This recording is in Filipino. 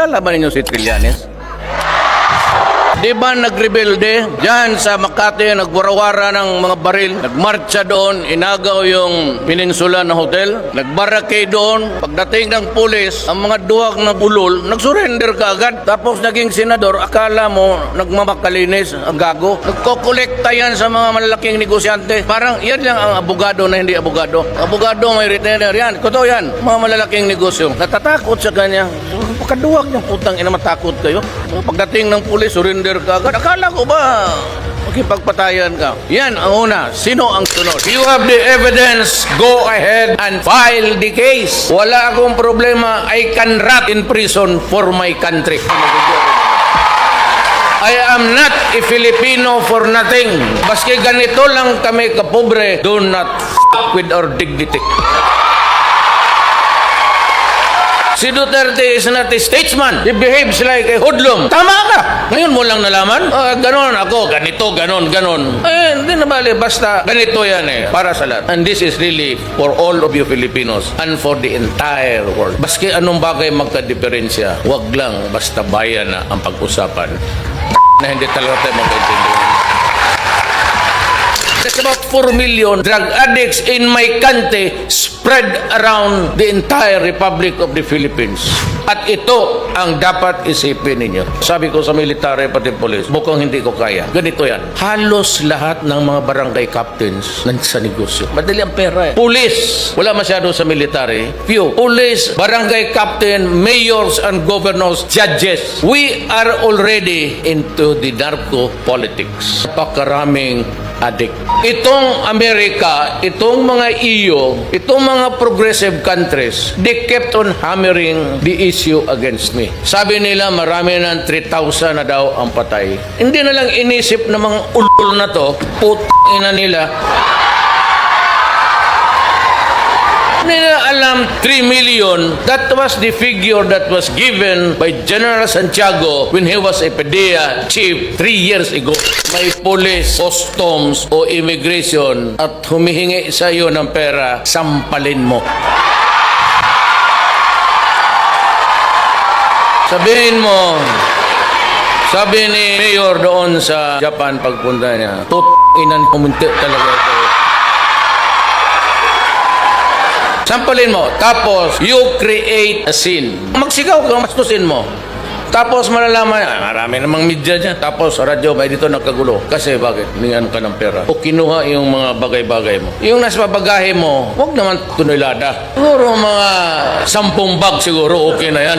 Kilala ba ninyo si Trillanes? Di ba nagrebelde? Diyan sa Makati, nagwarawara ng mga baril. Nagmarcha doon, inagaw yung peninsula na hotel. Nagbarake doon. Pagdating ng pulis, ang mga duwag na bulol, nagsurrender ka agad. Tapos naging senador, akala mo nagmamakalinis, ang gago. Nagkokolekta yan sa mga malalaking negosyante. Parang yan lang ang abogado na hindi abogado. Abogado may retainer yan. Totoo yan, mga malalaking negosyo. Natatakot sa kanya. Pagkaduwag niyang putang ina matakot kayo. Pagdating ng pulis, surrender ka agad. Akala ko ba makipagpatayan ka? Yan ang una. Sino ang sunod? You have the evidence. Go ahead and file the case. Wala akong problema. I can rot in prison for my country. I am not a Filipino for nothing. Baski ganito lang kami kapobre, do not f- with our dignity. Si Duterte is not a statesman. He behaves like a hoodlum. Tama ka. Ngayon mo lang nalaman. Ah, ganon ako, ganito, ganon, ganon. Eh, hindi na bali. Basta ganito yan eh. Para sa lahat. And this is really for all of you Filipinos and for the entire world. Baski anong bagay magka-diferensya, wag lang basta bayan na ang pag-usapan na hindi talaga tayo magkaintindihan. There's about 4 million drug addicts in my country spread around the entire Republic of the Philippines. At ito ang dapat isipin ninyo. Sabi ko sa military pati police, mukhang hindi ko kaya. Ganito yan. Halos lahat ng mga barangay captains sa negosyo. Madali ang pera eh. Police, wala masyado sa military. Few. Police, barangay captain, mayors and governors, judges. We are already into the narco politics. Napakaraming addict. Itong Amerika, itong mga EU, itong mga progressive countries, they kept on hammering the issue against me. Sabi nila marami ng 3,000 na daw ang patay. Hindi na lang inisip ng mga ulol na to, put ina nila. Na alam 3 million. That was the figure that was given by General Santiago when he was a PDEA chief 3 years ago. May police, customs o immigration at humihingi sa iyo ng pera, sampalin mo. Sabihin mo, sabi ni Mayor doon sa Japan pagpunta niya, put inan pumunti talaga ito. Sampalin mo. Tapos, you create a scene. Magsigaw ka, mastusin mo. Tapos malalaman, ah, marami namang media dyan. Tapos radyo, may dito nagkagulo. Kasi bakit? Ningan ka ng pera. O kinuha yung mga bagay-bagay mo. Yung nasa babagahe mo, huwag naman tunilada. Siguro mga sampung bag siguro, okay na yan.